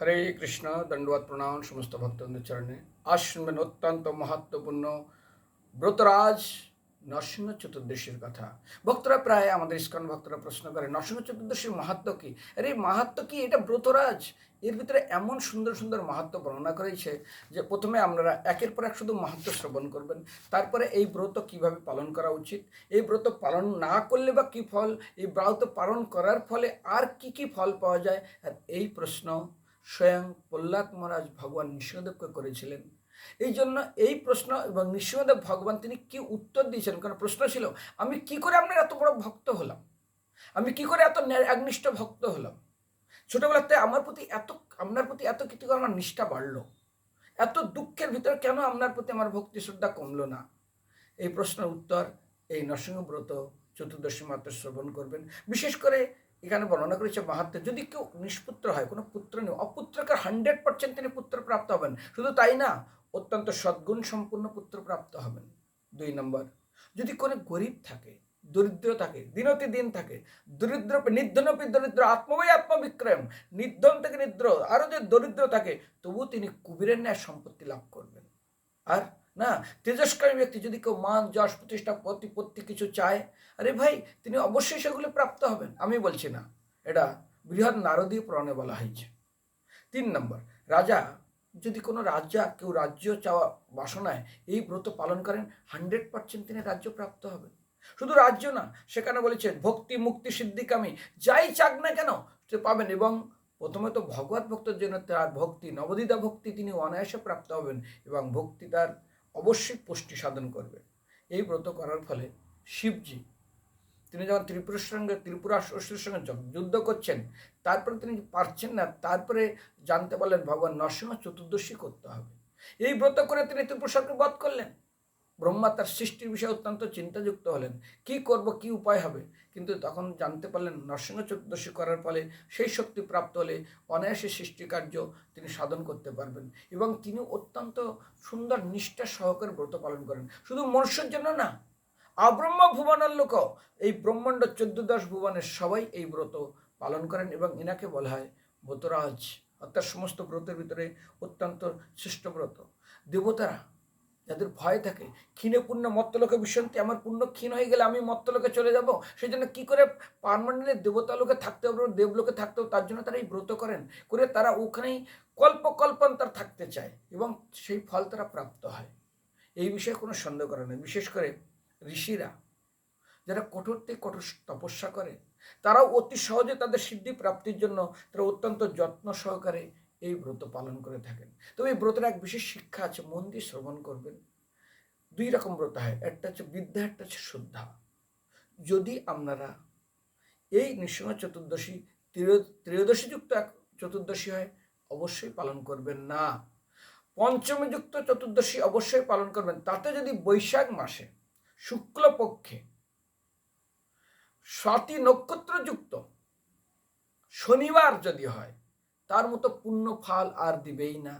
হরে কৃষ্ণ দণ্ডবাদ প্রণাম, সমস্ত ভক্তদের চরণে। আজ শুনবেন অত্যন্ত মাহাত্মপূর্ণ ব্রতরাজ নরসিংহ চতুর্দশীর কথা। ভক্তরা প্রায় আমাদের ইস্কন ভক্তরা প্রশ্ন করে, নরসিংহ চতুর্দশীর মাহাত্ম কি? আরে, মাহাত্ম কি? এটা ব্রতরাজ? এর ভিতরে এমন সুন্দর সুন্দর মাহাত্ম বর্ণনা করেছে যে প্রথমে আপনারা একের পর এক শুধু মাহাত্ম শ্রবণ করবেন, তারপরে এই ব্রত কীভাবে পালন করা উচিত, এই ব্রত পালন না করলে বা কী ফল, এই ব্রত পালন করার ফলে আর কি কি ফল পাওয়া যায়, আর এই প্রশ্ন স্বয়ং প্রহ্লাদ মহারাজ ভগবান নৃসিংহদেবকে করেছিলেন। এই জন্য এই প্রশ্ন এবং নৃসিংহদেব ভগবান তিনি কি উত্তর দিয়েছেন? কারণ প্রশ্ন ছিল, আমি কি করে আপনার এত বড় ভক্ত হলাম? আমি কি করে এত একনিষ্ঠ ভক্ত হলাম? ছোটবেলাতে আমার প্রতি এত, আপনার প্রতি এত কিছু আমার নিষ্ঠা বাড়লো। এত দুঃখের ভিতরে কেন আপনার প্রতি আমার ভক্তি শ্রদ্ধা কমলো না? এই প্রশ্নের উত্তর এই নরসিংহব্রত চতুর্দশী মাত্র শ্রবণ করবেন। বিশেষ করে এখানে বর্ণনা করেছে মাহাত্মে যদি কেউ নিষ্পুত্র হয়, কোনো পুত্র নেই, অপুত্রকে হান্ড্রেড পার্সেন্ট তিনি পুত্র প্রাপ্ত হবেন। শুধু তাই না, অত্যন্ত সদ্গুণ সম্পূর্ণ পুত্র প্রাপ্ত হবেন। দুই নম্বর, যদি কোনো গরিব থাকে, দরিদ্র থাকে দিনতি দিন থাকে, দরিদ্র নির্ধনপি দরিদ্র আত্মবয় আত্মবিক্রম, নির্ধন থেকে নিদ্র আরও যদি দরিদ্র থাকে তবু তিনি কুবেরের ন্যায় সম্পত্তি লাভ করবেন। আর না, তেজস্কারী ব্যক্তি যদি কেউ মান, যশ, প্রতিষ্ঠা প্রতিপত্তি কিছু চায়, আরে ভাই, তিনি অবশ্যই সেগুলো প্রাপ্ত হবেন। আমি বলছি না, এটা বৃহৎ নারদীয় পুরাণে বলা হয়েছে। তিন নম্বর, রাজা, যদি কোনো রাজা কেউ রাজ্য চাওয়া বাসনায় এই ব্রত পালন করেন, হান্ড্রেড পার্সেন্ট তিনি রাজ্য প্রাপ্ত হবেন। শুধু রাজ্য না, সেখানে বলেছে, ভক্তি, মুক্তি, সিদ্ধিকামী, যাই চাক না কেন, সে পাবেন এবং প্রথমে তো ভগবত ভক্তের জন্য তার ভক্তি, নবদিতা ভক্তি তিনি অনায়াসে প্রাপ্ত হবেন এবং ভক্তি তার অবশ্যই পুষ্টি সাধন করবে। এই ব্রত করার ফলে শিবজি, তিনি যখন ত্রিপুরের সঙ্গে, ত্রিপুরা ষষ্ঠীর সঙ্গে যুদ্ধ করছেন, তারপরে তিনি পারছেন না, তারপরে জানতে পারলেন ভগবান নরসিংহ চতুর্দশী করতে হবে। এই ব্রত করে তিনি ত্রিপুর সরকার বধ করলেন। ব্রহ্মা তার সৃষ্টির বিষয়ে অত্যন্ত চিন্তাযুক্ত হলেন। কি করব, কি উপায় হবে? কিন্তু তখন জানতে পারলেন নরসিংহ চতুর্দশী করার ফলে সেই শক্তি প্রাপ্ত হলে অনায়াসে সৃষ্টিকার্য তিনি সাধন করতে পারবেন এবং তিনি অত্যন্ত সুন্দর নিষ্ঠা সহকারে ব্রত পালন করেন। শুধু মনুষ্যের জন্য না, আব্রহ্ম ভুবনের লোক এই ব্রহ্মাণ্ড চোদ্দদশ ভুবনের সবাই এই ব্রত পালন করেন এবং এনাকে বলা হয় ব্রতরাজ। অর্থাৎ সমস্ত ব্রতের ভিতরে অত্যন্ত শ্রেষ্ঠ ব্রত। দেবতারা যাদের ভয় থাকে। ক্ষীণে পূর্ণ মত্তলোকে বিশ্বন্তি আমার পূর্ণ ক্ষীণ হয়ে গেলে আমি মত্তলোকে চলে যাব। সেই জন্য কী করে পারমানেন্টলি দেবতা লোকে থাকতে হবে দেবলোকে থাকতে হবে, তার জন্য তারা এই ব্রত করেন। করে তারা ওখানেই কল্প কল্পান্তর থাকতে চায় এবং সেই ফল তারা প্রাপ্ত হয়। এই বিষয়ে কোনো সন্দেহ করে না বিশেষ করে ঋষিরা যারা কঠোর থেকে কঠোর তপস্যা করে, তারাও অতি সহজে তাদের সিদ্ধি প্রাপ্তির জন্য তারা অত্যন্ত যত্ন সহকারে এই ব্রত পালন করে থাকেন। তবে এই ব্রতের এক বিশেষ শিক্ষা আছে, মন দিয়ে শ্রবণ করবেন। দুই রকম ব্রত হয়, একটা হচ্ছে বিদ্যা, একটা হচ্ছে শ্রদ্ধা। যদি আপনারা এই নৃসিংহ চতুর্দশী, ত্রিয়- ত্রয়োদশীযুক্ত এক চতুর্দশী হয়, অবশ্যই পালন করবেন না। পঞ্চমীযুক্ত চতুর্দশী অবশ্যই পালন করবেন। তাতে যদি বৈশাখ মাসে, শুক্লপক্ষে স্বাতি নক্ষত্রযুক্ত শনিবার যদি হয় তার মতো পূর্ণ ফল আর দিবেই না।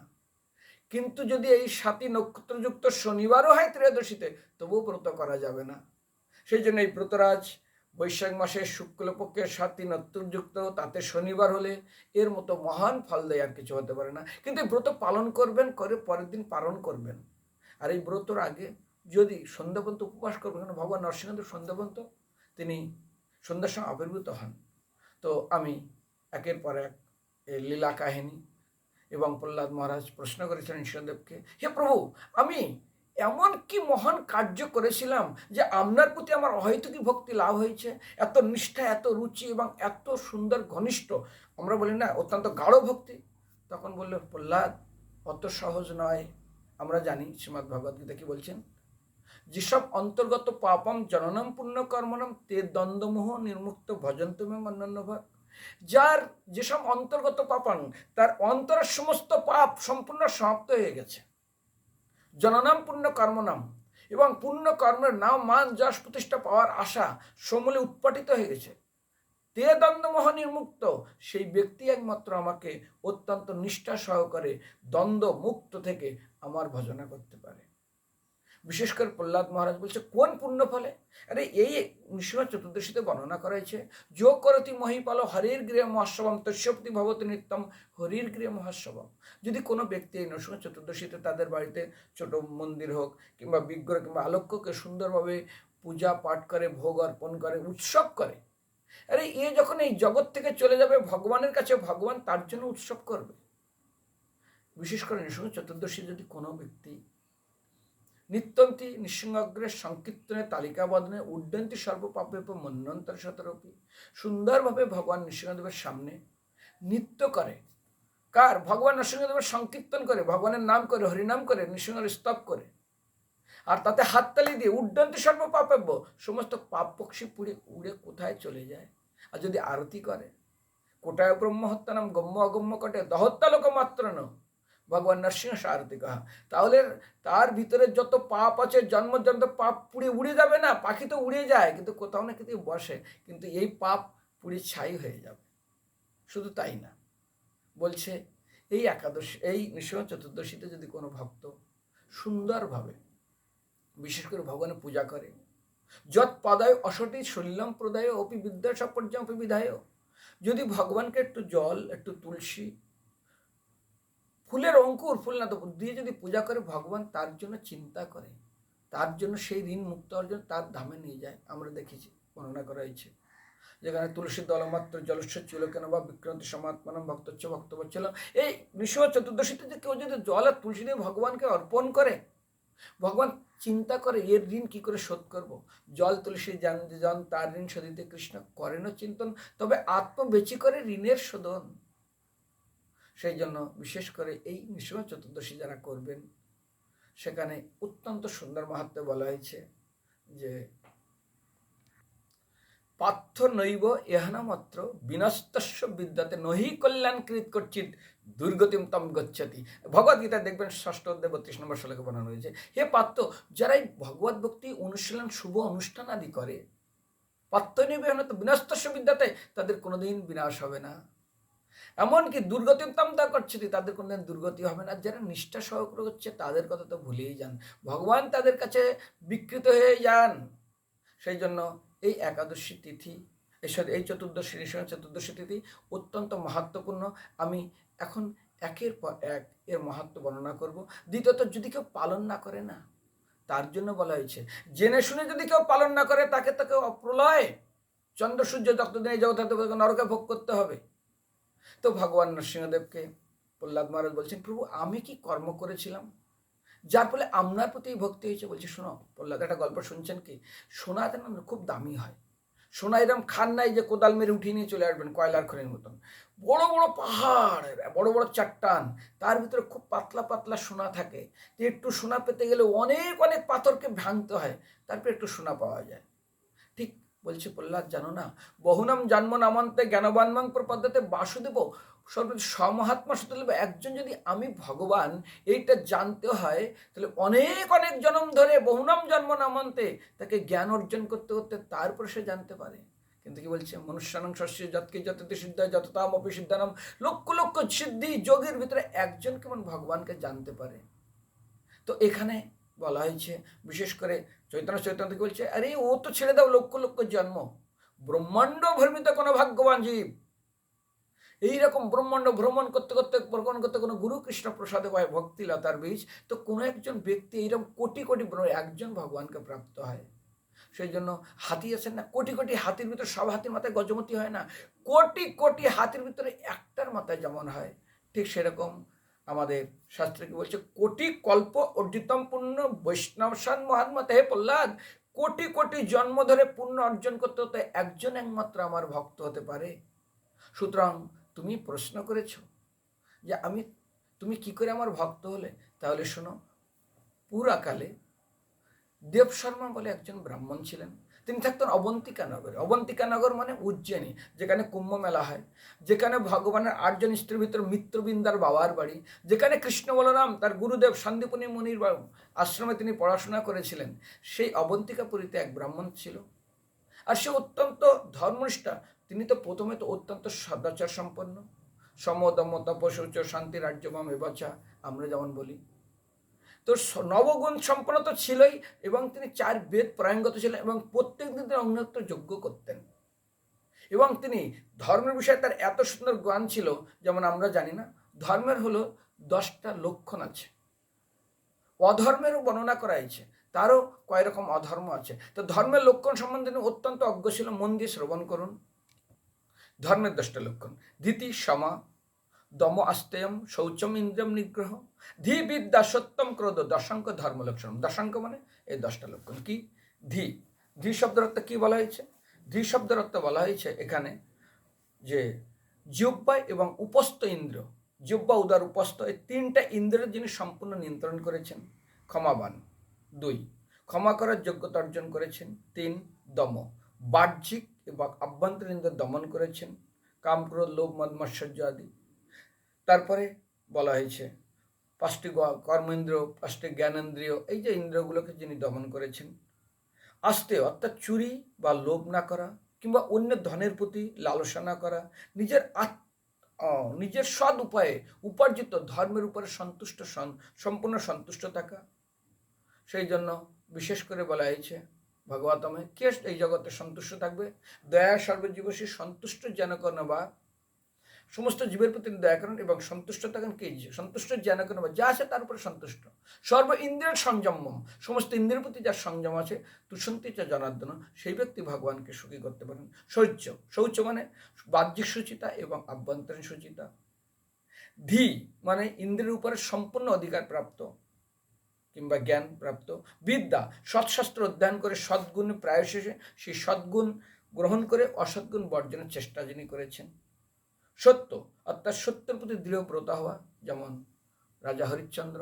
কিন্তু যদি এই সাতী নক্ষত্রযুক্ত শনিবারও হয় ত্রয়োদশীতে, তবুও ব্রত করা যাবে না। সেই জন্য এই ব্রতরাজ বৈশাখ মাসে শুক্লপক্ষের সাতী নক্ষত্রযুক্ত, তাতে শনিবার হলে এর মতো মহান ফল দেয় আর কিছু হতে পারে না। কিন্তু এই ব্রত পালন করবেন, করে পরের দিন পালন করবেন। আর এই ব্রতর আগে যদি সন্ধ্যা পর্যন্ত উপবাস করবেন কারণ ভগবান নরসিংহদেব সন্ধ্যা পর্যন্ত তিনি সন্ধ্যার সময় আবির্ভূত হন। তো আমি একের পর এক লীলা কাহিনী এবং প্রহ্লাদ মহারাজ প্রশ্ন করেছিলেন ঈশ্বরদেবকে, হে প্রভু, আমি এমন কি মহান কার্য করেছিলাম যে আপনার প্রতি আমার হয়তো কি ভক্তি লাভ হয়েছে? এত নিষ্ঠা, এত রুচি এবং এত সুন্দর ঘনিষ্ঠ। আমরা বলি, না, অত্যন্ত গাঢ় ভক্তি। তখন বলল, প্রহ্লাদ, অত সহজ নয়। আমরা জানি শ্রীমদ্ ভগবদ্গীতা কি বলছেন? যেসব অন্তর্গত পাপম জননম পুণ্য কর্মণম তে দ্বন্দ্বমোহ নির্মুক্ত ভজন্তমে অন্যান্য ভাগ যার যেসব অন্তর্গত পাপান তার অন্তরের সমস্ত পাপ সম্পূর্ণ সমাপ্ত হয়ে গেছে। জননাম পুণ্য কর্মনাম এবং পুণ্য কর্মের নাম মান যশ প্রতিষ্ঠা পাওয়ার আশা সমূলে উৎপাটিত হয়ে গেছে। তে দ্বন্দ্বমোহ নির্মুক্ত, সেই ব্যক্তি একমাত্র আমাকে অত্যন্ত নিষ্ঠা সহকারে দ্বন্দ্ব মুক্ত থেকে আমার ভজনা করতে পারে। বিশেষ করে প্রহ্লাদ মহারাজ বলছে, কোন পুণ্য ফলে আরে এই নৃসিংহ চতুর্দশীতে বর্ণনা করা হয়েছে যোগ করতি মহিপাল হরির গৃহ মহোৎসবম তস্যপ্তি ভবতি নিত্যম হরির গৃহ মহোৎসবম যদি কোনো ব্যক্তি এই নৃসিংহ চতুর্দশীতে তাদের বাড়িতে ছোট মন্দির হোক, কিংবা বিগ্রহ, কিংবা আলোক্যকে সুন্দরভাবে পূজা পাঠ করে, ভোগ অর্পণ করে, উৎসব করে, আরে এ যখন এই জগৎ থেকে চলে যাবে, ভগবানের কাছে ভগবান তার জন্য উৎসব করবে। বিশেষ করে নৃসিংহ চতুর্দশী যদি কোনো ব্যক্তি নিত্যন্তি নৃসিংহগ্রের সংকীর্তনে তালিকা বদনে উড্ডন্তি সর্বপাপে মন্যন্তর শতরূপী। সুন্দরভাবে ভগবান নৃসিংহদেবের সামনে নৃত্য করে। কার? ভগবান নৃসিংহদেবের সংকীর্তন করে, ভগবানের নাম করে, হরিনাম করে, নৃসিংহের স্তব করে। আর তাতে হাততালি দিয়ে উড্ডন্তি সর্বপাপব্য, সমস্ত পাপ পক্ষী পুড়ে উড়ে কোথায় চলে যায়? আর যদি আরতি করে, কোটায় ব্রহ্ম হত্যানাম গম্য অগম্য কটে দহত্যালোক মাত্র ন ভগবান নরসিংহ সারথী কাহা। তাহলে তার ভিতরে যত পাপ আছে জন্মজন্ত পাপ পুড়ে উড়ে যাবে না, পাখি তো উড়ে যায়, কিন্তু কোথাও না কোথাও বসে, কিন্তু এই পাপ পুড়ে ছাই হয়ে যাবে। শুধু তাই না, বলছে এই একাদশী, এই নৃসিংহ চতুর্দশীতে যদি কোনো ভক্ত সুন্দরভাবে, বিশেষ করে ভগবানের পূজা করে, যৎ পদায় অসটি শৈলম প্রদায়, অপি বিদ্যা সপর্যম অপি বিধায়, যদি ভগবানকে একটু জল, একটু তুলসী ফুলের অঙ্কুর, ফুল না তো দিয়ে যদি পূজা করে ভগবান তার জন্য চিন্তা করে, তার জন্য সেই ঋণ মুক্ত অর্জন তার ধামে নিয়ে যায়, আমরা দেখেছি, বর্ণনা করা হয়েছে। যেখানে তুলসী দলমাত্র জলস্ব ছিল কেন বা বিক্রান্তি সমাত্মানম ভক্তচ্ছ, ভক্তব্য ছিল। এই নৃসিংহ চতুর্দশীতে যে কেউ যদি জল আর তুলসী দিয়ে ভগবানকে অর্পণ করে, ভগবান চিন্তা করে এর ঋণ কি করে শোধ করব? জল তুলসী জন তার ঋণ শোধিতে কৃষ্ণ করেনও চিন্তন, তবে আত্মবেচি করে ঋণের শোধন। সেই জন্য বিশেষ করে এই নৃসিংহ চতুর্দশী যারা করবেন, সেখানে অত্যন্ত সুন্দর মাহাত্মে বলা হয়েছে যে, পার্থ নৈব এহানা মাত্র বিনস্তস্য বিদ্যাতে নহি কল্যাণ কৃত করছিত দুর্গতিম তম গচ্ছতি। ভগবদ্গীতা দেখবেন ষষ্ঠ অধ্যায় বত্রিশ নম্বর শ্লোকে বানানো হয়েছে, হে পার্থ যারা এই ভগবত ভক্তি অনুশীলন, শুভ অনুষ্ঠান আদি করে পাত্র নেবে তো বিনস্তস্য বিদ্যাতে তাদের কোনোদিন বিনাশ হবে না। এমনকি দুর্গতিম তম তা করছে তাদের কোনোদিন দুর্গতি হবে না। যারা নিষ্ঠা সহকারে হচ্ছে তাদের কথা তো ভুলেই যান। ভগবান তাদের কাছে বিকৃত হয়ে যান। সেই জন্য এই একাদশী তিথি এসব এই চতুর্দশী ঋষণ চতুর্দশী তিথি অত্যন্ত মাহাত্মপূর্ণ। আমি এখন একের পর এক এর মাহাত্ম বর্ণনা করব। দ্বিতীয়ত, যদি কেউ পালন না করে না, তার জন্য বলা হয়েছে, জেনে শুনে যদি কেউ পালন না করে, তাকে তাকে অপ্রলয়। চন্দ্র, সূর্য যতদিন এই জগৎ নরকে ভোগ করতে হবে। তো ভগবান নরসিংহদেবকে প্রহ্লাদ মহারাজ বলছেন, প্রভু, আমি কি কর্ম করেছিলাম? যার ফলে আপনার প্রতি ভক্তি হয়েছে বলছে, শোনো, প্রহ্লাদ, একটা গল্প শুনছেন কি? সোনা না খুব দামি হয়। সোনা এরকম খান নাই যে কোদাল মেরে উঠিয়ে নিয়ে চলে আসবেন কয়লার খনির মতন। বড় বড় পাহাড়, বড় বড় চাট্টান, তার ভিতরে খুব পাতলা পাতলা সোনা থাকে। একটু সোনা পেতে গেলে অনেক অনেক পাথরকে ভাঙতে হয়, তারপরে একটু সোনা পাওয়া যায়। বলছে, প্রহ্লাদ, জানো না? বহুনাম জন্ম নামান্তে জ্ঞানবানমাং প্রপদ্ধতে বাসুদেব সর্বত সমহাত্মা সুতরাং একজন যদি আমি ভগবান, এইটা জানতে হয়, তাহলে অনেক অনেক জন্ম ধরে বহুনাম জন্ম নামান্তে তাকে জ্ঞান অর্জন করতে করতে তারপর সে জানতে পারে। কিন্তু কি বলছে? মনুষ্যানং শস্য যতকে যততে সিদ্ধ যততাম অপি সিদ্ধানাম। লক্ষ লক্ষ সিদ্ধি যোগের ভিতরে একজন কেমন ভগবানকে জানতে পারে। তো এখানে বলা হয়েছে। বিশেষ করে চৈতন্য চৈতন্য থেকে বলছে? আরে, ও তো ছেড়ে দাও, লক্ষ লক্ষ জন্ম। ব্রহ্মাণ্ড ভ্রমিত কোনো ভাগ্যবান জীব। এইরকম ব্রহ্মাণ্ড ভ্রমণ করতে করতে, ভ্রমণ করতে কোনো গুরু কৃষ্ণ প্রসাদে পায় ভক্তি লতার বীজ, তো কোনো একজন ব্যক্তি এইরকম কোটি কোটি একজন ভগবানকে প্রাপ্ত হয়। সেই জন্য হাতি আছেন না, কোটি কোটি হাতির ভিতরে সব হাতির মাথায় গজমতি হয় না। কোটি কোটি হাতির ভিতরে একটার মাথায় যেমন হয়, ঠিক সেরকম আমাদের শাস্ত্রে কি বলছে? কোটি কল্প অর্জিতম পূর্ণ বৈষ্ণবসান মহাত্মা হে প্রহ্লাদ, কোটি কোটি জন্ম ধরে পুণ্য অর্জন করতে হতে একজন একমাত্র আমার ভক্ত হতে পারে। সুতরাং তুমি প্রশ্ন করেছ যে আমি, তুমি কি করে আমার ভক্ত হলে? তাহলে শোনো, পুরাকালে দেব শর্মা বলে একজন ব্রাহ্মণ ছিলেন। তিনি থাকতেন অবন্তিকা নগরে। অবন্তিকা নগর মানে উজ্জয়িনী, যেখানে কুম্ভ মেলা হয়, যেখানে ভগবানের আটজন স্ত্রীর ভিতর মিত্রবৃন্দার বাবার বাড়ি, যেখানে কৃষ্ণ বলরাম তার গুরুদেব সন্দীপনী মুনির আশ্রমে তিনি পড়াশোনা করেছিলেন। সেই অবন্তিকাপুরীতে এক ব্রাহ্মণ ছিল। আর সে অত্যন্ত ধর্মনিষ্ঠা। তিনি তো প্রথমে তো অত্যন্ত সদাচার সম্পন্ন। সমদম তপশৌচ শান্তি রাজ্যমাম এবচা, আমরা যেমন বলি। তো নবগুণ সম্পন্ন তো ছিলই এবং তিনি চার বেদ পরায়ণগত ছিলেন এবং প্রত্যেক দিন তিনি অগ্নিহোত্র যজ্ঞ করতেন। এবং তিনি ধর্মের বিষয়ে তার এত সুন্দর জ্ঞান ছিল, যেমন আমরা জানি না, ধর্মের হলো দশটা লক্ষণ আছে। অধর্মেরও বর্ণনা করা হয়েছে, তারও কয় রকম অধর্ম আছে। তো ধর্মের লক্ষণ সম্বন্ধে তিনি অত্যন্ত অজ্ঞ ছিল, মন দিয়ে শ্রবণ করুন। ধর্মের দশটা লক্ষণ, ধীতি, সমা দম আস্তেয়ম শৌচম ইন্দ্রিয়ম নিগ্রহ। ধী বিদ্যা সত্যম ক্রোধ দশাঙ্ক ধর্ম লক্ষণ। দশাঙ্ক মানে এই দশটা লক্ষণ। কি? ধি। ধী শব্দের অর্থ কি বলা হয়েছে? ধী শব্দের অর্থ বলা হয়েছে এখানে যে জিহ্বা এবং উপস্থ ইন্দ্র জিহ্বা উদার, উপস্থ এই তিনটা ইন্দ্রের যিনি সম্পূর্ণ নিয়ন্ত্রণ করেছেন। ক্ষমাবান। দুই। ক্ষমা করার যোগ্যতা অর্জন করেছেন। তিন। দম। বাহ্যিক এবং আভ্যন্তরীণ দমন করেছেন। কাম, ক্রোধ, লোভ, মদ, মাৎসর্য আদি। তারপরে বলা হয়েছে, পাঁচটি কর্মেন্দ্রিয় পাঁচটি জ্ঞানেন্দ্রিয়, এই যে ইন্দ্রগুলোকে যিনি দমন করেছেন, আস্তে অর্থাৎ চুরি বা লোভ না করা কিংবা অন্যের ধনের প্রতি লালসা না করা, নিজের আত- নিজের সৎ উপায়ে উপার্জিত ধর্মের উপরে সন্তুষ্ট সন- সম্পূর্ণ সন্তুষ্ট থাকা। সেই জন্য বিশেষ করে বলা হয়েছে ভগবতমে কে এই জগতে সন্তুষ্ট থাকবে? দয়া সর্বজীবসী সন্তুষ্ট যেন করেন বা সমস্ত জীবের প্রতি দয়া করেন এবং সন্তুষ্ট থাকেন কে যে সন্তুষ্ট যেন করেন বা যা আছে তার উপরে সন্তুষ্ট। সর্ব ইন্দ্রিয়ের সংযম সমস্ত ইন্দ্রিয়ের প্রতি যার সংযম আছে, তুষন্তি চা জনার্দন। সেই ব্যক্তি ভগবানকে সুখী করতে পারেন। শৌচ। শৌচ মানে বাহ্যিক সুচিতা এবং আভ্যন্তরীণ সুচিতা। ধি মানে ইন্দ্রের উপরে সম্পূর্ণ অধিকার প্রাপ্ত কিংবা জ্ঞান প্রাপ্ত। বিদ্যা সৎশাস্ত্র অধ্যয়ন করে সদ্গুণ প্রায় শেষে সেই সদ্গুণ গ্রহণ করে অসদ্গুণ বর্জনের চেষ্টা যিনি করেছেন। সত্য, অর্থাৎ সত্যের প্রতি দৃঢ়ব্রত হওয়া, যেমন রাজা হরিশ্চন্দ্র,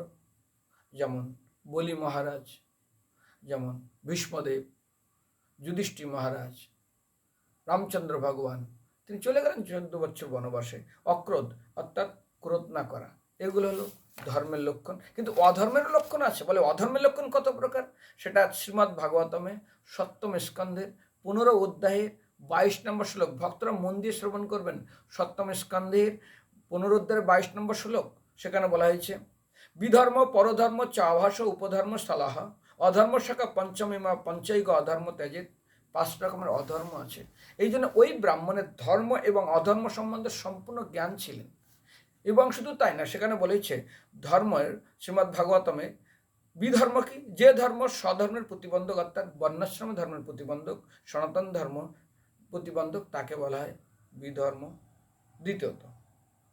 যেমন বলি মহারাজ, যেমন ভীষ্মদেব, যুধিষ্ঠি মহারাজ, রামচন্দ্র ভগবান, তিনি চলে গেলেন চোদ্দ বছর বনবাসে, অক্রোধ, অর্থাৎ ক্রোধ না করা। এগুলো হলো ধর্মের লক্ষণ। কিন্তু অধর্মের লক্ষণ আছে। বলে অধর্মের লক্ষণ কত প্রকার? সেটা শ্রীমদ্ ভাগবতমে সপ্তম স্কন্ধের পনেরো অধ্যায়ে বাইশ নম্বর শ্লোক, ভক্তরা মন দিয়ে শ্রবণ করবেন। সপ্তম স্কন্ধের পনেরো অধ্যায়ের বাইশ নম্বর শ্লোক, সেখানে বলা হয়েছে, বিধর্ম পরধর্ম চাভাস উপধর্ম সালাহ অধর্ম শাখা পঞ্চমীমা পঞ্চৈক অধর্ম ত্যাজের পাঁচ রকমের অধর্ম আছে। এই জন্য ওই ব্রাহ্মণের ধর্ম এবং অধর্ম সম্বন্ধে সম্পূর্ণ জ্ঞান ছিলেন। এবং শুধু তাই না, সেখানে বলেছে ধর্মের শ্রীমৎ ভাগবতমে বিধর্ম কি? যে ধর্ম স্বধর্মের প্রতিবন্ধক, অর্থাৎ বর্ণাশ্রম ধর্মের প্রতিবন্ধক, সনাতন ধর্ম প্রতিবন্ধক তাকে বলা হয় বিধর্ম। দ্বিতীয়ত,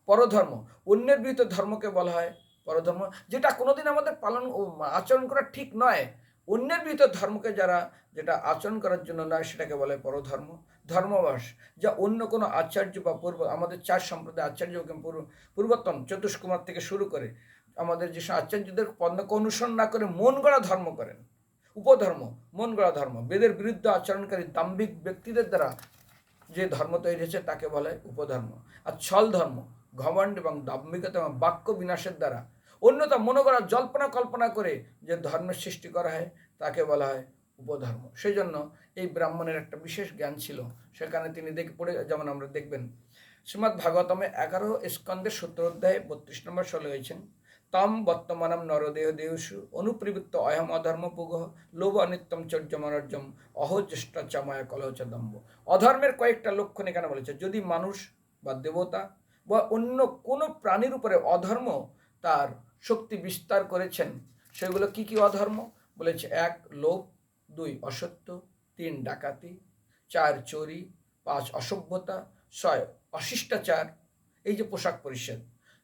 পরধর্ম। অন্যের বিহিত ধর্মকে বলা হয় পরধর্ম, যেটা কোনোদিন আমাদের পালন আচরণ করা ঠিক নয়। অন্যের বিহিত ধর্মকে যারা, যেটা আচরণ করার জন্য নয়, সেটাকে বলে পরধর্ম। ধর্মবাস যা অন্য কোনো আচার্য বা পূর্ব, আমাদের চার সম্প্রদায় আচার্য পূর্ব- পূর্বতন চতুষ্কুমার থেকে শুরু করে আমাদের যেসব আচার্যদের পণ্যকে অনুসরণ না করে মন গড়া ধর্ম করেন। উপধর্ম, মন গড়া ধর্ম, বেদের বিরুদ্ধে আচরণকারী দাম্ভিক ব্যক্তিদের দ্বারা যে ধর্ম তৈরি হয়েছে তাকে বলে উপধর্ম। আর ছল ধর্ম, ঘমণ্ড এবং দাম্ভিকতা এবং বাক্য বিনাশের দ্বারা অন্যতা মনে করা জল্পনা কল্পনা করে যে ধর্মের সৃষ্টি করা হয় তাকে বলা হয় উপধর্ম। সেই জন্য এই ব্রাহ্মণের একটা বিশেষ জ্ঞান ছিল। সেখানে তিনি দেখে, পড়ে, যেমন আমরা দেখবেন শ্রীমৎ ভাগবতমে এগারো স্কন্দের সূত্র অধ্যায়ে বত্রিশ নম্বর ষোলো হয়েছেন তম বর্তমানম নরদেহ দেহসু অনুপ্রবৃত্ত অয়ম অধর্ম পুগ লোভ অনিত্যম চর্যমনর্যম অহজ্যেষ্ঠ চামায় কলহ চ দম্ভ। অধর্মের কয়েকটা লক্ষণ এখানে বলেছে। যদি মানুষ বা দেবতা বা অন্য কোনো প্রাণীর উপরে অধর্ম তার শক্তি বিস্তার করেছেন, সেগুলো কি কি অধর্ম? বলেছে এক, লোভ, দুই, অসত্য, তিন, ডাকাতি, চার, চোরি, পাঁচ, অসভ্যতা, ছয়, অশিষ্টাচার, এই যে পোশাক পরিচ্ছেদ,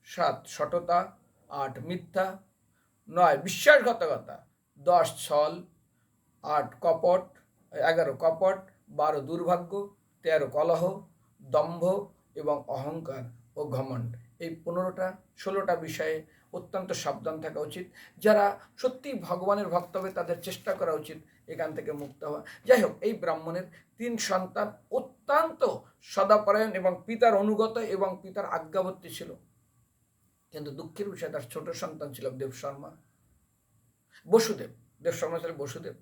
সাত, সততা আট মিথ্যা, নয় বিশ্বাসঘাতকতা, দশ ছল, আট কপট, এগারো কপট, বারো দুর্ভাগ্য, তেরো কলহ, দম্ভ এবং অহংকার ও ঘমণ্ড। এই পনেরোটা, ষোলোটা বিষয়ে অত্যন্ত সাবধান থাকা উচিত। যারা সত্যি ভগবানের ভক্ত হবে, তাদের চেষ্টা করা উচিত এখান থেকে মুক্ত হওয়া। যাই হোক, এই ব্রাহ্মণের তিন সন্তান অত্যন্ত সদাপরায়ণ এবং পিতার অনুগত এবং পিতার আজ্ঞাবর্তী ছিল। কিন্তু দুঃখের বিষয়, তার ছোট সন্তান ছিল দেব শর্মা। বসুদেব, দেব শর্মা ছিল বসুদেব।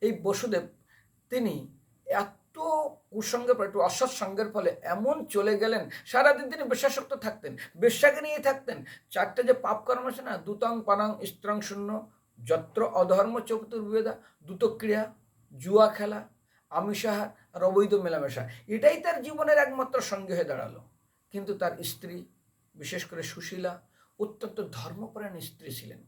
এই বসুদেব, তিনি এত কুসঙ্গের ফলে, একটু অসৎ সঙ্গের ফলে এমন চলে গেলেন, সারাদিন তিনি বেশাসক্ত থাকতেন, বেশ্যাকে নিয়ে থাকতেন। চারটে যে পাপ কর্ম আছে না, দুতং পানাং স্ত্রং শূন্য, যত্র অধর্ম চতুর্বেদা দ্রুতক্রিয়া জুয়া খেলা আমিষাহার আর অবৈধ মেলামেশা। এটাই তার জীবনের একমাত্র সঙ্গে হয়ে দাঁড়াল। কিন্তু তার স্ত্রী বিশেষ করে সুশীলা অত্যন্ত ধর্মপরায়ণ স্ত্রী ছিলেন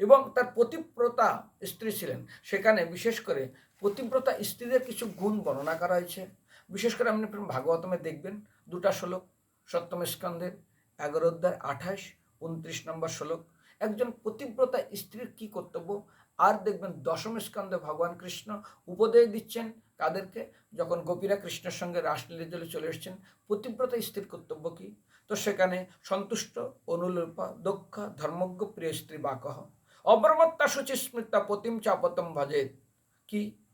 এবং তার পতিব্রতা স্ত্রী ছিলেন। সেখানে বিশেষ করে পতিব্রতা স্ত্রীদের কিছু গুণ বর্ণনা করা হয়েছে। বিশেষ করে আপনি ভাগবতমে দেখবেন, দুটা শ্লোক, সপ্তম স্কন্ধের এগারো অধ্যায় আঠাশ, উনত্রিশ নম্বর শ্লোক। একজন পতিব্রতা স্ত্রীর কি কর্তব্য? আর দেখবেন, দশম স্কন্ধে ভগবান কৃষ্ণ উপদেশ দিচ্ছেন কাদেরকে? যখন গোপীরা কৃষ্ণের সঙ্গে রাসলীলা চলে এসেছেন, পতিব্রতা স্ত্রীর কর্তব্য কি? তো সেখানে সন্তুষ্ট অনুলোপা দক্ষ, ধর্মজ্ঞ, প্রিয় স্ত্রী বাকহ। অপরমত্তা শুচি স্মৃতা পতিম চাপতম ভজেত কি?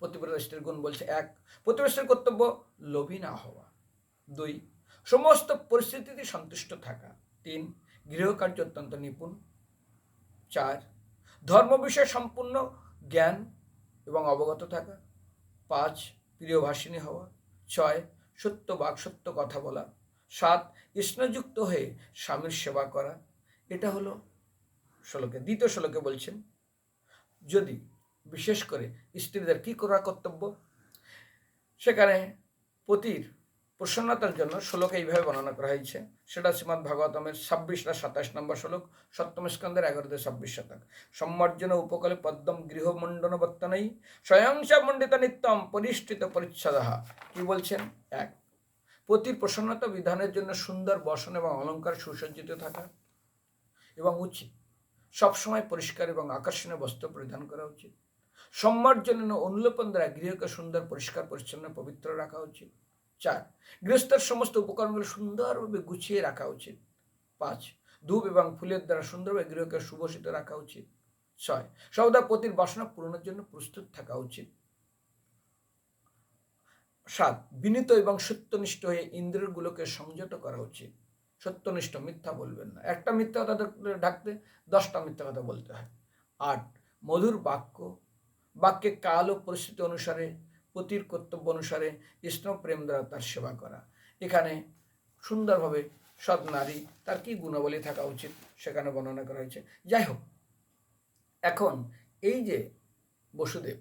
পতিব্রতা স্ত্রীর গুণ বলছে এক। স্ত্রীর কর্তব্য লোভী না হওয়া দুই, সমস্ত পরিস্থিতিতে সন্তুষ্ট থাকা। তিন, গৃহকার্য অত্যন্ত নিপুণ। চার, ধর্ম বিষয়ে সম্পূর্ণ জ্ঞান এবং অবগত থাকা। পাঁচ প্রিয়ভাষিনী হওয়া। ছয়, সত্য বাক সত্য কথা বলা। সাত কৃষ্ণযুক্ত হয়ে স্বামীর সেবা করা। এটা হলো শ্লোকে, দ্বিতীয় শ্লোকে বলছেন, যদি বিশেষ করে স্ত্রীদের কী করা কর্তব্য? সেখানে পতির প্রসন্নতার জন্য শ্লোকে এইভাবে বর্ণনা করা হয়েছে। সেটা শ্রীমৎ ভাগবতমের ছাব্বিশ না সাতাশ নম্বর শ্লোক, সপ্তম স্কন্ধের এগারোতে ছাব্বিশ শতক। সম্মার্জন উপকূলে পদ্মম গৃহমণ্ডন বর্তনই স্বয়ংসা মণ্ডিত নিত্যম পরিষ্ঠিত পরিচ্ছদাহা কি বলছেন? এক পতির প্রসন্নতা বিধানের জন্য সুন্দর বসন এবং অলঙ্কার সুসজ্জিত থাকা এবং উচিত। সবসময় পরিষ্কার এবং আকর্ষণীয় বস্ত্র পরিধান করা উচিত। সম্মার্জনীয় অনুলোপন দ্বারা গৃহকে সুন্দর, পরিষ্কার, পরিচ্ছন্ন, পবিত্র রাখা উচিত। চার, গৃহস্থের সমস্ত উপকরণগুলো সুন্দরভাবে গুছিয়ে রাখা উচিত। পাঁচ, ধূপ এবং ফুলের দ্বারা সুন্দরভাবে গৃহকে সুবসিত রাখা উচিত। ছয়, সর্বদা পতির বাসনা পূরণের জন্য প্রস্তুত থাকা উচিত। সাত, বিনীত এবং সত্যনিষ্ঠ হয়ে ইন্দ্রিয়গুলোকে সংযত করা উচিত। সত্যনিষ্ঠ মিথ্যা বলবেন না। একটা মিথ্যা কথা ঢাকতে দশটা মিথ্যা কথা বলতে হয়। আট, মধুর বাক্য। বাক্যে কাল ও পরিস্থিতি অনুসারে, পতির কর্তব্য অনুসারে কৃষ্ণ প্রেম দ্বারা তার সেবা করা। এখানে সুন্দরভাবে সৎ নারী, তার কি গুণাবলী থাকা উচিত সেখানে বর্ণনা করা হয়েছে। যাই হোক, এখন এই যে বসুদেব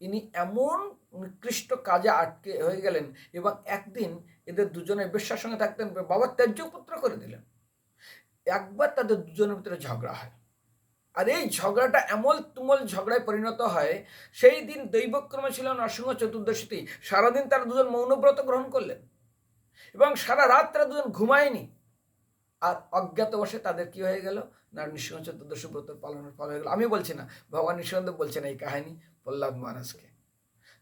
ইনি এমন নিকৃষ্ট কাজে আটকে হয়ে গেলেন, এবং একদিন এদের দুজনের বেশ্যার সঙ্গে থাকতেন, বাবা ত্যায্য পুত্র করে দিলেন। একবার তাদের দুজনের ভিতরে ঝগড়া হয়। আর এই ঝগড়াটা এমল তুমল ঝগড়ায় পরিণত হয়। সেই দিন দৈবক্রমে ছিল নরসিংহ চতুর্দশীতেই সারাদিন তারা দুজন মৌনব্রত গ্রহণ করলেন। এবং সারা রাত তারা দুজন ঘুমায়নি। আর অজ্ঞাতবশে তাদের কি হয়ে গেল? না নৃসিংহ চতুর্দশী ব্রত পালনের ফল হয়ে গেল। আমি বলছি না, ভগবান নৃসিংহদেব বলছেন এই কাহিনী। প্রহ্লাদ মহারাজকে।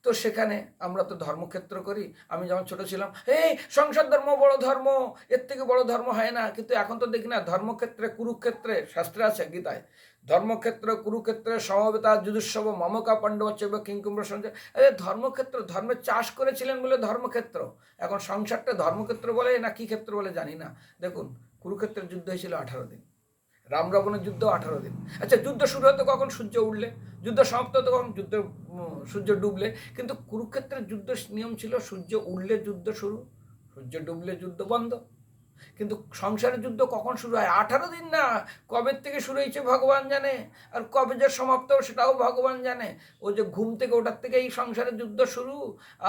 তো সেখানে আমরা তো ধর্মক্ষেত্র করি। আমি যখন ছোট ছিলাম, এই সংসার ধর্ম বড় ধর্ম, এর থেকে বড় ধর্ম হয় না। কিন্তু এখন তো দেখি না, ধর্মক্ষেত্রে কুরুক্ষেত্রে শাস্ত্রে আছে গীতায়। ধর্মক্ষেত্র, কুরুক্ষেত্রে সমবেতা যুদুৎসব মমকা, পাণ্ডব, চেব, কিংকুম্ভ, সঞ্জয়। আরে ধর্মক্ষেত্র, ধর্মে চাষ করেছিলেন বলে ধর্মক্ষেত্র। এখন সংসারটা ধর্মক্ষেত্র বলে না কি ক্ষেত্র বলে জানি না। দেখুন, কুরুক্ষেত্রের যুদ্ধ হয়েছিল আঠারো দিন। রাম রাবণের যুদ্ধ আঠারো দিন। আচ্ছা যুদ্ধ শুরু হতো কখন সূর্য উঠলে যুদ্ধ সমাপ্ত হতো কখন যুদ্ধ সূর্য ডুবলে? কিন্তু কুরুক্ষেত্রের যুদ্ধ নিয়ম ছিল সূর্য উঠলে যুদ্ধ শুরু, সূর্য ডুবলে যুদ্ধ বন্ধ। কিন্তু সংসারের যুদ্ধ কখন শুরু হয়? আঠারো দিন না? কবে থেকে শুরু হয়েছে ভগবান জানে? আর কবে যে সমাপ্ত সেটাও ভগবান জানে। ও যে ঘুম থেকে ওটার থেকে এই সংসারের যুদ্ধ শুরু,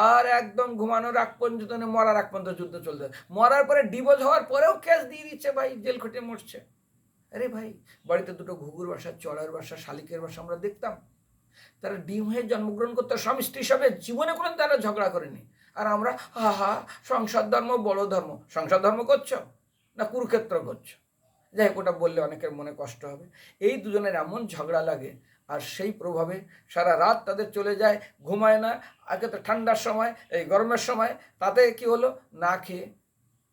আর একদম ঘুমানোর আগ পর্যন্ত মরার আগ পর্যন্ত যুদ্ধ চলতে মরার পরে ডিভোর্স হওয়ার পরেও কেস দিয়ে দিচ্ছে ভাই, জেল খটে মরছে। আরে ভাই, বাড়িতে দুটো ঘুঘুর বাসা, চড়ার বাসা, শালিকের বাসা আমরা দেখতাম। তারা ডিম হয়ে জন্মগ্রহণ করতে, স্বামী স্ত্রী হিসাবে জীবনে কোনো তারা ঝগড়া করেনি। আর আমরা, হা হা, সংসার ধর্ম, বড় ধর্ম। সংসার ধর্ম করছ? না কুরুক্ষেত্র করছ? যাই হোক, ওটা বললে অনেকের মনে কষ্ট হবে। এই দুজনের এমন ঝগড়া লাগে, আর সেই প্রভাবে সারা রাত তাদের চলে যায়, ঘুমায় না। আগে তো ঠান্ডার সময়, এই গরমের সময়, তাতে কি হলো? না খেয়ে,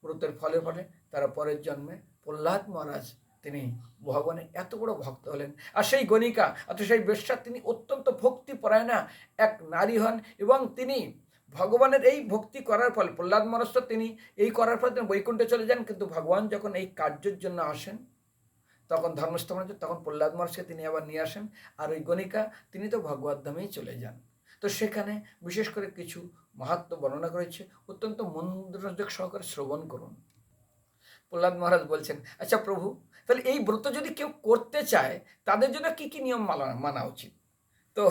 ব্রতের ফলে ফলে তারা পরের জন্মে প্রহ্লাদ মহারাজ তিনি ভগবানের এত বড় ভক্ত হলেন। আর সেই গণিকা অর্থাৎ সেই বেশ্যা তিনি অত্যন্ত ভক্তিপরায়ণা এক নারী হন এবং তিনি ভগবানের এই ভক্তি করার ফলে, প্রহ্লাদ তো তিনি এই করার ফলে তিনি বৈকুণ্ঠে চলে যান, কিন্তু ভগবান যখন এই কার্যের জন্য আসেন, তখন ধর্মস্থাপনের তখন প্রহ্লাদ মহারাজকে তিনি আবার নিয়ে আসেন, আর ওই গণিকা তিনি তো ভগবত ধামেই চলে যান। তো সেখানে বিশেষ করে কিছু মাহাত্ম বর্ণনা করেছে, অত্যন্ত মনোযোগ সহকারে শ্রবণ করুন। প্রহ্লাদ মহারাজ বলছেন আচ্ছা প্রভু তাহলে এই ব্রত যদি কেউ করতে চায়, তাদের জন্য কি কি নিয়ম মানা মানা উচিত? তো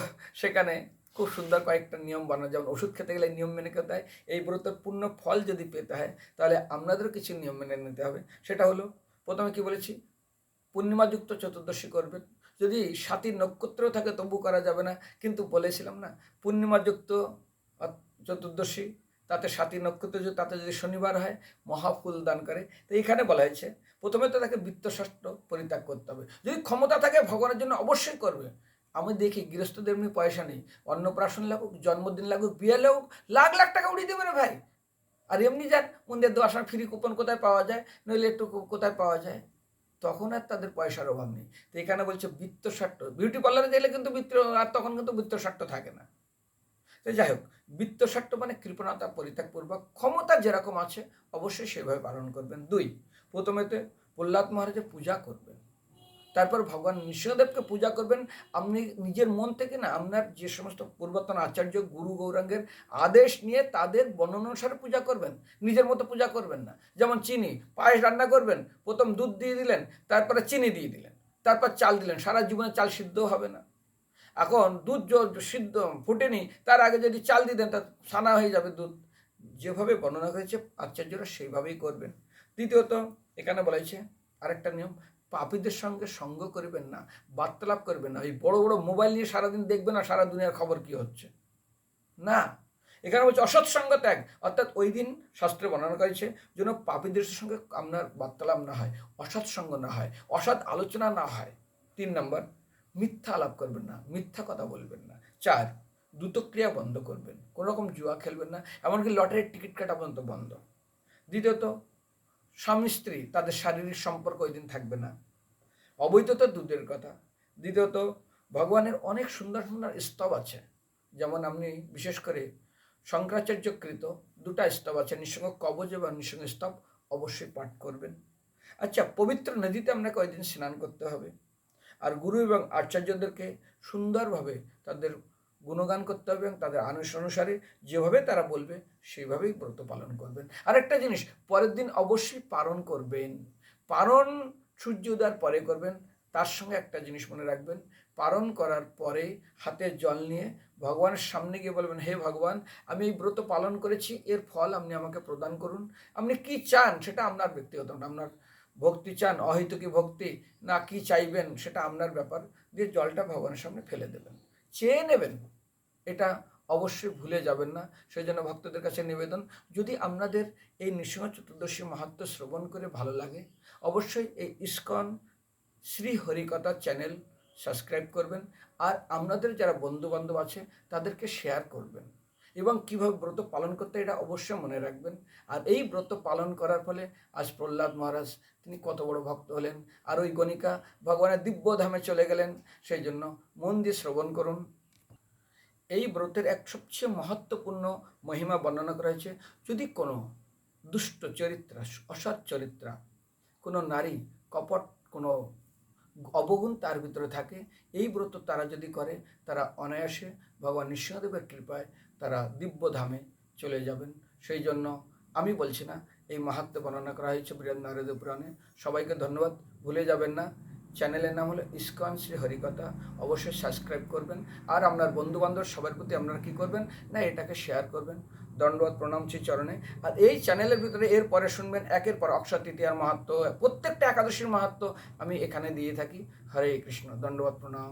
সেখানে খুব সুন্দর কয়েকটা নিয়ম বানানো, যেমন ওষুধ খেতে গেলে নিয়ম মেনে খেতে হয়, এই ব্রতের পূর্ণ ফল যদি পেতে হয়, তাহলে আপনাদেরও কিছু নিয়ম মেনে নিতে হবে। সেটা হলো, প্রথমে কি বলেছি? পূর্ণিমাযুক্ত চতুর্দশী করবেন। যদি সাতির নক্ষত্র থাকে তবু করা যাবে না, কিন্তু বলেছিলাম না, পূর্ণিমাযুক্ত চতুর্দশী তাতে সাতী নক্ষত্র যদি তাতে যদি শনিবার হয়, মহাফুল দান করে। তো এইখানে বলা হয়েছে, প্রথমে তো তাকে বৃত্তশাস্ত্র পরিত্যাগ করতে হবে। যদি ক্ষমতা থাকে, ভগবানের জন্য অবশ্যই করবে। আমি দেখি গৃহস্থদের এমনি পয়সা নেই। অন্নপ্রাশন লাগুক, জন্মদিন লাগুক, বিয়ে লাগুক, লাখ লাখ টাকা উড়িয়ে দেবে না ভাই। আর এমনি যান, মন্দির দশ ফ্রি কুপন কোথায় পাওয়া যায়? নইলে একটু কোথায় পাওয়া যায়? তখন আর তাদের পয়সার অভাব নেই। তো এখানে বলছে বৃত্তস্বার্থ বিউটি পার্লারে গেলে কিন্তু বৃত্ত আর তখন কিন্তু বৃত্তস্বার্থ থাকে না। তো যাই হোক বৃত্তস্বার্থ মানে কৃপণতা, পরিত্যাগপূর্বক ক্ষমতা যেরকম আছে, অবশ্যই সেভাবে পালন করবেন। দুই, প্রথমেতে প্রহ্লাদ মহারাজের পূজা করবেন। তারপর ভগবান নৃসিংহদেবকে পূজা করবেন। আপনি নিজের মন থেকে না, আপনার যে সমস্ত পূর্বতন আচার্য, গুরু গৌরাঙ্গের আদেশ নিয়ে তাদের বর্ণনা অনুসারে পূজা করবেন। নিজের মতো পূজা করবেন না। যেমন চিনি, পায়েস রান্না করবেন, প্রথম দুধ দিয়ে দিলেন, তারপরে চিনি দিয়ে দিলেন, তারপর চাল দিলেন। সারা জীবনে চাল সিদ্ধ হবে না। এখন দুধ সিদ্ধ, ফুটেনি, তার আগে যদি চাল দিতেন তা সানা হয়ে যাবে দুধ। যেভাবে বর্ণনা হয়েছে আচার্যরা সেইভাবেই করবেন। দ্বিতীয়ত, এখানে বলা হয়েছে আরেকটা নিয়ম, পাপীদের সঙ্গে সঙ্গ করবেন না বার্তালাপ করবেন না। ওই বড় বড় মোবাইল নিয়ে সারাদিন দেখবেন না সারা দুনিয়ার খবর কি হচ্ছে? না। এখানে বলছে অসৎ সঙ্গ ত্যাগ। অর্থাৎ ওই দিন শাস্ত্রে বর্ণনা করেছে যেন পাপীদের সঙ্গে আপনার বার্তালাপ না হয়, অসৎ সঙ্গ না হয়, অসৎ আলোচনা না হয়। তিন নম্বর মিথ্যা আলাপ করবেন না, মিথ্যা কথা বলবেন না। চার, দ্রুত ক্রিয়া বন্ধ করবেন। কোনো রকম জুয়া খেলবেন না, এমনকি লটারির টিকিট কাটা পর্যন্ত বন্ধ। দ্বিতীয়ত, স্বামী স্ত্রী, তাদের শারীরিক সম্পর্ক ওই দিন থাকবে না। অবৈধতা দূরের কথা। দ্বিতীয়ত, ভগবানের অনেক সুন্দর সুন্দর স্তব আছে। যেমন আপনি বিশেষ করে শঙ্করাচার্যকৃত দুটা স্তব আছে, নিঃসঙ্গ কবচ এবং নিঃসঙ্গ স্তব অবশ্যই পাঠ করবেন। আচ্ছা পবিত্র নদীতে আপনাকে ওই দিন স্নান করতে হবে। আর গুরু এবং আচার্যদেরকে সুন্দরভাবে তাদের গুণগান করতে হবে এবং তাদের আনুষ অনুসারে যেভাবে তারা বলবে, সেইভাবেই ব্রত পালন করবেন। আরেকটা জিনিস, পরের দিন অবশ্যই পালন করবেন। পালন সূর্য উদয়ের পরে করবেন। তার সঙ্গে একটা জিনিস মনে রাখবেন পালন করার পরে হাতে জল নিয়ে ভগবানের সামনে গিয়ে বলবেন, হে ভগবান, আমি এই ব্রত পালন করেছি, এর ফল আপনি আমাকে প্রদান করুন। আপনি কি চান সেটা আপনার ব্যক্তিগত, আপনার ভক্তি চান, অহেতুকি ভক্তি, না কি চাইবেন সেটা আপনার ব্যাপার দিয়ে জলটা ভগবানের সামনে ফেলে দেবেন। চেয়ে নেবেন, এটা অবশ্যই ভুলে যাবেন না। সেই জন্য ভক্তদের কাছে নিবেদন, যদি আপনাদের এই নৃসিংহ চতুর্দশী মাহাত্ম শ্রবণ করে ভালো লাগে, অবশ্যই এই ইস্কন শ্রী হরিকথা চ্যানেল সাবস্ক্রাইব করবেন। আর আপনাদের যারা বন্ধু বান্ধব আছে, তাদেরকে শেয়ার করবেন। এবং কীভাবে ব্রত পালন করতে এটা অবশ্যই মনে রাখবেন। আর এই ব্রত পালন করার ফলে আজ প্রহ্লাদ মহারাজ তিনি কত বড় ভক্ত হলেন, আর ওই গণিকা ভগবানের দিব্য ধামে চলে গেলেন, সেই জন্য মন দিয়ে শ্রবণ করুন। এই ব্রতের এক সবচেয়ে মহত্বপূর্ণ মহিমা বর্ণনা করা হয়েছে, যদি কোনো দুষ্ট চরিত্রা, অসৎ চরিত্রা, কোনো নারী কপট, কোনো অবগুণ তার ভিতরে থাকে। এই ব্রত তারা যদি করে, তারা অনায়াসে ভগবান নৃসিংহদেবের কৃপায় তারা দিব্যধামে চলে যাবেন। সেই জন্য আমি বলছি না, এই মাহাত্ম বর্ণনা করা হয়েছে বীরেন্দ্র নারদ পুরাণে। সবাইকে ধন্যবাদ, ভুলে যাবেন না। চ্যানেলের নাম হলো ইস্কন শ্রী হরিকথা। অবশ্যই সাবস্ক্রাইব করবেন। আর আপনার বন্ধু বান্ধব সবার প্রতি আপনারা কী করবেন? না, এটাকে শেয়ার করবেন। দণ্ডবাদ প্রণাম শ্রী চরণে। আর এই চ্যানেলের ভিতরে এর পরে শুনবেন, একের পর অক্ষয় তৃতীয়ার মাহাত্ম, প্রত্যেকটা একাদশীর মাহাত্ম আমি এখানে দিয়ে থাকি। হরে কৃষ্ণ দণ্ডবাদ প্রণাম।